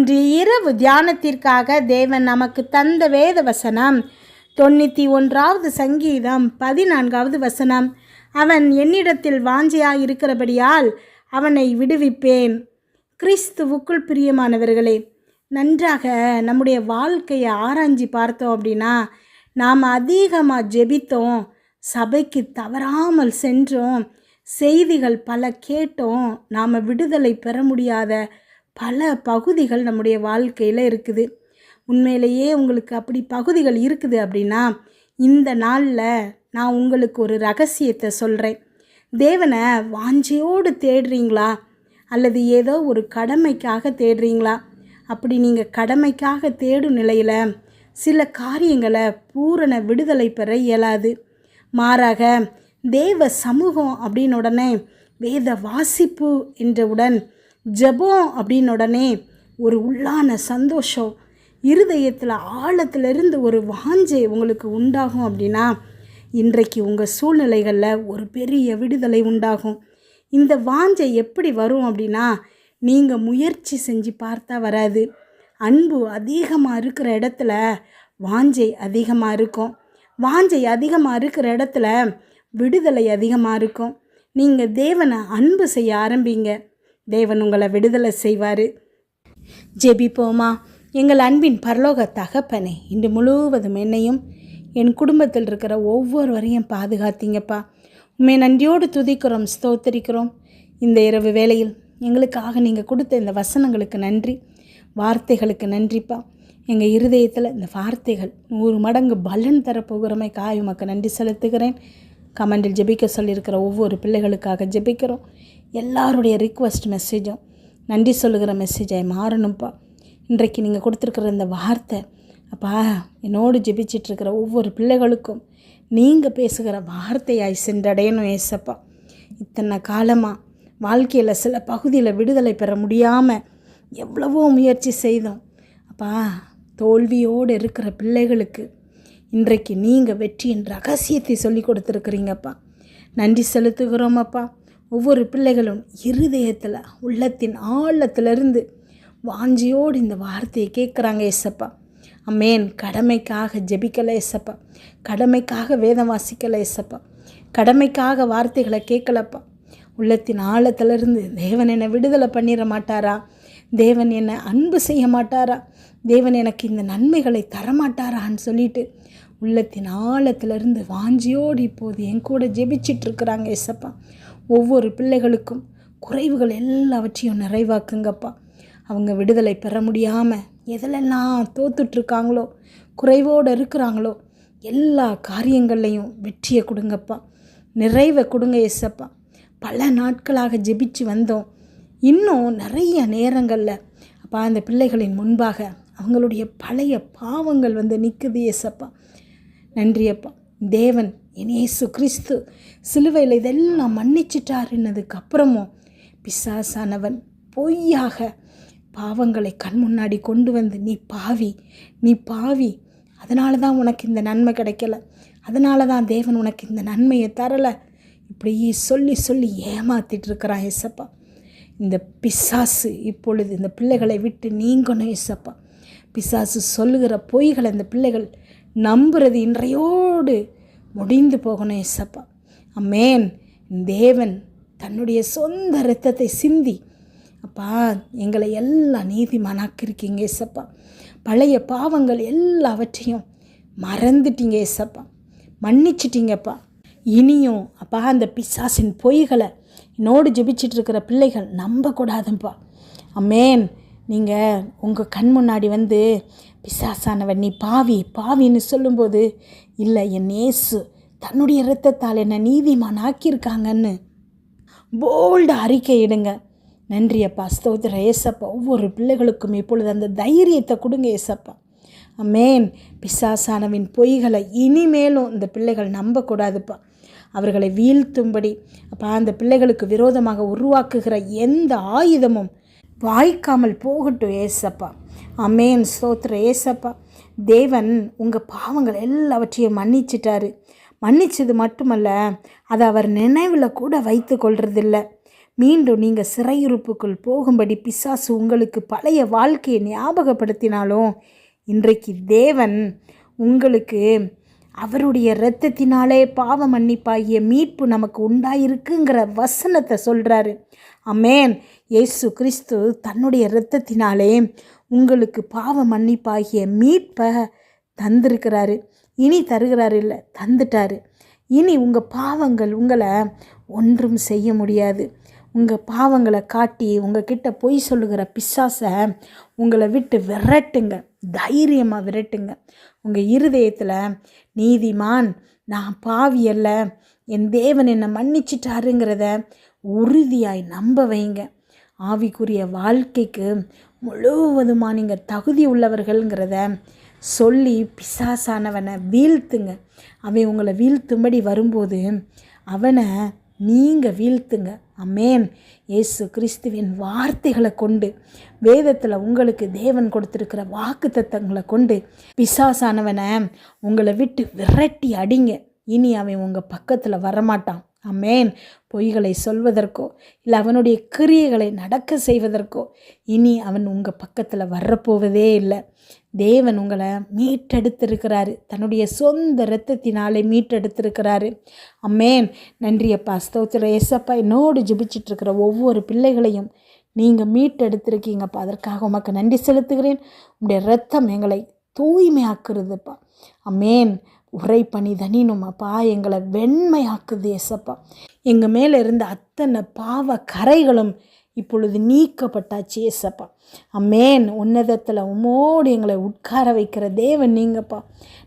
இன்று இரவு தியானத்திற்காக தேவன் நமக்கு தந்த வேத வசனம் தொண்ணூற்றி ஒன்றாவது சங்கீதம் பதினான்காவது வசனம். அவன் என்னிடத்தில் வாஞ்சையாக இருக்கிறபடியால் அவனை விடுவிப்பேன். கிறிஸ்துவுக்குள் பிரியமானவர்களே நன்றாக நம்முடைய வாழ்க்கையை ஆராய்ஞ்சி பார்த்தோம் அப்படின்னா நாம் அதிகமாக ஜெபித்தோம் சபைக்கு தவறாமல் சென்றோம் செய்திகள் பல கேட்டோம் நாம் விடுதலை பெற முடியாத பல பகுதிகள் நம்முடைய வாழ்க்கையில் இருக்குது. உண்மையிலேயே உங்களுக்கு அப்படி பகுதிகள் இருக்குது அப்படின்னா இந்த நாளில் நான் உங்களுக்கு ஒரு ரகசியத்தை சொல்கிறேன் தேவனை வாஞ்சையோடு தேடுறீங்களா? அல்லது ஏதோ ஒரு கடமைக்காக தேடுறீங்களா? அப்படி நீங்கள் கடமைக்காக தேடும் நிலையில் சில காரியங்களை பூரண விடுதலை பெற இயலாது. மாறாக தேவ சமூகம் அப்படின்னு உடனே வேத வாசிப்பு என்றவுடன் ஜெபம் அப்படின்னு உடனே ஒரு உள்ளான சந்தோஷம். இருதயத்தில் ஆழத்திலிருந்து ஒரு வாஞ்சை உங்களுக்கு உண்டாகும் அப்படின்னா இன்றைக்கு உங்கள் சூழ்நிலைகளில் ஒரு பெரிய விடுதலை உண்டாகும். இந்த வாஞ்சை எப்படி வரும் அப்படின்னா நீங்கள் முயற்சி செஞ்சு பார்த்தா வராது. அன்பு அதிகமாக இருக்கிற இடத்துல வாஞ்சை அதிகமாக இருக்கும். வாஞ்சை அதிகமாக இருக்கிற இடத்துல விடுதலை அதிகமாக இருக்கும். நீங்கள் தேவனை அன்பு செய்ய ஆரம்பிங்க. தேவன் உங்களை விடுதலை செய்வார். ஜெபிப்போமா? எங்கள் அன்பின் பரலோக தகப்பனே இன்று முழுவதும் என்னையும் என் குடும்பத்தில் இருக்கிற ஒவ்வொருவரையும் பாதுகாத்தீங்கப்பா. உண்மை நன்றியோடு துதிக்கிறோம் ஸ்தோத்தரிக்கிறோம். இந்த இரவு வேளையில் எங்களுக்காக நீங்கள் கொடுத்த இந்த வசனங்களுக்கு நன்றி வார்த்தைகளுக்கு நன்றிப்பா. எங்கள் இருதயத்தில் இந்த வார்த்தைகள் நூறு மடங்கு பலன் தரப்போகிறமை காய் உமக்கு நன்றி செலுத்துகிறேன். கமெண்டில் ஜெபிக்க சொல்லியிருக்கிற ஒவ்வொரு பிள்ளைகளுக்காக ஜெபிக்கிறோம். எல்லாருடைய ரிக்வஸ்ட் மெசேஜும் நன்றி சொல்லுகிற மெசேஜாக மாறணும்ப்பா. இன்றைக்கு நீங்கள் கொடுத்துருக்குற இந்த வார்த்தை அப்பா என்னோடு ஜெபிச்சிட்ருக்கிற ஒவ்வொரு பிள்ளைகளுக்கும் நீங்கள் பேசுகிற வார்த்தையாய் சென்றடையணும் ஏசப்பா. இத்தனை காலமாக வாழ்க்கையில் சில பகுதியில் விடுதலை பெற முடியாமல் எவ்வளவோ முயற்சி செய்தோம். அப்பா தோல்வியோடு இருக்கிற பிள்ளைகளுக்கு இன்றைக்கு நீங்கள் வெற்றியின் ரகசியத்தை சொல்லி கொடுத்துருக்குறீங்கப்பா. நன்றி செலுத்துகிறோம் அப்பா. ஒவ்வொரு பிள்ளைகளும் இருதயத்தில் உள்ளத்தின் ஆழத்திலிருந்து வாஞ்சியோடு இந்த வார்த்தையை கேட்குறாங்க ஏசப்பா. அம்மேன் கடமைக்காக ஜபிக்கலை ஏசப்பா. கடமைக்காக வேதம் வாசிக்கலை ஏசப்பா. கடமைக்காக வார்த்தைகளை கேட்கலப்பா. உள்ளத்தின் ஆழத்திலிருந்து தேவன் என்னை விடுதலை பண்ணிட மாட்டாரா? தேவன் என்னை அன்பு செய்ய மாட்டாரா? தேவன் எனக்கு இந்த நன்மைகளை தரமாட்டாரான்னு சொல்லிட்டு உள்ளத்தின் ஆழத்திலிருந்து வாஞ்சியோடு இப்போது என் கூட ஜெபிச்சிட்ருக்குறாங்க இருக்கிறாங்க ஏசப்பா. ஒவ்வொரு பிள்ளைகளுக்கும் குறைவுகள் எல்லாவற்றையும் நிறைவாக்குங்கப்பா. அவங்க விடுதலை பெற முடியாமல் எதிலெல்லாம் தோத்துட்ருக்காங்களோ குறைவோடு இருக்கிறாங்களோ எல்லா காரியங்கள்லையும் வெற்றியை கொடுங்கப்பா. நிறைவை கொடுங்க எஸ்ஸப்பா பல நாட்களாக ஜெபிச்சு வந்தோம். இன்னும் நிறைய நேரங்களில் அப்பா அந்த பிள்ளைகளின் முன்பாக அவங்களுடைய பழைய பாவங்கள் வந்து நிற்குது எஸ்ஸப்பா நன்றியப்பா. தேவன் என் இயேசு கிறிஸ்து சிலுவையில் இதெல்லாம் மன்னிச்சிட்டாருன்னதுக்கு அப்புறமும் பிசாசானவன் பொய்யாக பாவங்களை கண் முன்னாடி கொண்டு வந்து நீ பாவி நீ பாவி அதனால தான் உனக்கு இந்த நன்மை கிடைக்கல அதனால தான் தேவன் உனக்கு இந்த நன்மையை தரலை. இப்படியே சொல்லி சொல்லி ஏமாத்திட்டு இருக்கிறான் ஏசப்பா. இந்த பிசாசு இப்பொழுது இந்த பிள்ளைகளை விட்டு நீங்கணும் ஏசப்பா. பிசாசு சொல்லுகிற பொய்களை இந்த பிள்ளைகள் நம்புறது இன்றையோடு முடிந்து போகணும் எசப்பா அம்மேன் தேவன் தன்னுடைய சொந்த இரத்தத்தை சிந்தி. அப்பா எங்களை எல்லாம் நீதிமானாக்கிருக்கீங்க ஏசப்பா. பழைய பாவங்கள் எல்லாவற்றையும் மறந்துட்டீங்க ஏசப்பா. மன்னிச்சிட்டிங்கப்பா. இனியும் அப்பா அந்த பிசாசின் பொய்களை என்னோடு ஜெபிச்சிட்டு இருக்கிற பிள்ளைகள் நம்பக்கூடாதுப்பா. அம்மேன் நீங்கள் உங்கள் கண் முன்னாடி வந்து பிசாசானவன் நீ பாவி பாவின்னு சொல்லும்போது இல்லை என் நேசு தன்னுடைய இரத்தத்தால் என்னை நீதிமான் ஆக்கியிருக்காங்கன்னு. போல்டு அறிக்கை இடுங்க நன்றி அப்பா ஸ்தோத்திர ஏசப்பா ஒவ்வொரு பிள்ளைகளுக்கும் இப்பொழுது அந்த தைரியத்தை கொடுங்க ஏசப்பா. அமேன் பிசாசானவின் பொய்களை இனிமேலும் இந்த பிள்ளைகள் நம்பக்கூடாதுப்பா. அவர்களை வீழ்த்தும்படி அப்பா அந்த பிள்ளைகளுக்கு விரோதமாக உருவாக்குகிற எந்த ஆயுதமும் வாய்க்காமல் போகட்டும் ஏசப்பா. அமேன் ஸ்தோத்திர ஏசப்பா தேவன் உங்கள் பாவங்கள் எல்லாவற்றையும் மன்னிச்சிட்டாரு. மன்னிச்சது மட்டுமல்ல அதை அவர் நினைவில் கூட வைத்து கொள்றதில்ல. மீண்டும் நீங்கள் சிறையிருப்புக்குள் போகும்படி பிசாசு உங்களுக்கு பழைய வாழ்க்கையை ஞாபகப்படுத்தினாலும் இன்றைக்கு தேவன் உங்களுக்கு அவருடைய இரத்தத்தினாலே பாவ மன்னிப்பாகிய மீட்பு நமக்கு உண்டாயிருக்குங்கிற வசனத்தை சொல்கிறாரு அமேன் இயேசு கிறிஸ்து தன்னுடைய இரத்தத்தினாலே உங்களுக்கு பாவ மன்னிப்பாகிய மீட்பை தந்திருக்கிறாரு. இனி தருகிறாரு இல்லை தந்துட்டாரு. இனி உங்கள் பாவங்கள் உங்களை ஒன்றும் செய்ய முடியாது. உங்கள் பாவங்களை காட்டி உங்ககிட்ட பொய் சொல்லுகிற பிசாசை உங்களை விட்டு விரட்டுங்க. தைரியமாக விரட்டுங்க. உங்கள் இருதயத்தில் நீதிமான் நான் பாவி அல்ல. என் தேவன் என்னை மன்னிச்சிட்டாருங்கிறத உறுதியாய் நம்ப வைங்க. ஆவிக்குரிய வாழ்க்கைக்கு முழுவதுமாக நீங்கள் தகுதி உள்ளவர்கள்ங்கிறத சொல்லி பிசாசானவனை வீழ்த்துங்க. அவன் உங்களை வீழ்த்தும்படி வரும்போது அவனை நீங்கள் வீழ்த்துங்க. அமேன் இயேசு கிறிஸ்துவின் வார்த்தைகளை கொண்டு வேதத்தில் உங்களுக்கு தேவன் கொடுத்துருக்கிற வாக்கு தத்தங்களை கொண்டு பிசாசானவனை உங்களை விட்டு விரட்டி அடிங்க. இனி அவன் உங்கள் பக்கத்தில் வரமாட்டான். அமேன் பொய்களை சொல்வதற்கோ இல்லை அவனுடைய கிரியைகளை நடக்க செய்வதற்கோ இனி அவன் உங்கள் பக்கத்தில் வரப்போவதே இல்லை. தேவன் உங்களை மீட்டெடுத்திருக்கிறாரு. தன்னுடைய சொந்த இரத்தத்தினாலே மீட்டெடுத்திருக்கிறாரு. அம்மேன். நன்றியப்பா ஸ்தோத்திர எஸ்அப்பா என்னோடு ஜெபிச்சிட்ருக்கிற ஒவ்வொரு பிள்ளைகளையும் நீங்கள் மீட்டெடுத்திருக்கீங்கப்பா. அதற்காக உமக்கு நன்றி செலுத்துகிறேன். உங்களுடைய ரத்தம் எங்களை தூய்மையாக்குறதுப்பா. அம்மேன். உரை பணி தனினுமாப்பா எங்களை வெண்மையாக்குது எசப்பா எங்கள் மேலே இருந்த அத்தனை பாவ கரைகளும் இப்பொழுது நீக்கப்பட்டாச்சு ஏசப்பா. அம்மேன் உன்னதத்தில் உமோடு எங்களை உட்கார வைக்கிற தேவன் நீங்கப்பா.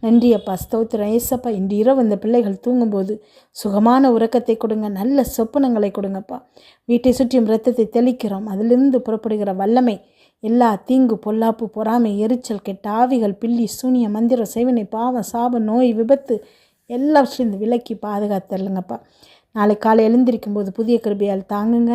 நன்றி அப்பா ஸ்தோத்திரம். ஏசப்பா இன்று இரவு இந்த பிள்ளைகள் தூங்கும்போது சுகமான உறக்கத்தை கொடுங்க நல்ல சொப்பனங்களை கொடுங்கப்பா. வீட்டை சுற்றியும் ரத்தத்தை தெளிக்கிறோம். அதிலிருந்து புறப்படுகிற வல்லமை எல்லா தீங்கு பொல்லாப்பு பொறாமை எரிச்சல் கெட்ட ஆவிகள் பில்லி சூனிய மந்திரம் செய்வினை பாவம் சாபம் நோய் விபத்து எல்லாவற்றையும் விலக்கி பாதுகாத்தருங்கப்பா நாளை காலை எழுந்திருக்கும் போது புதிய கிருபையால் தாங்குங்க.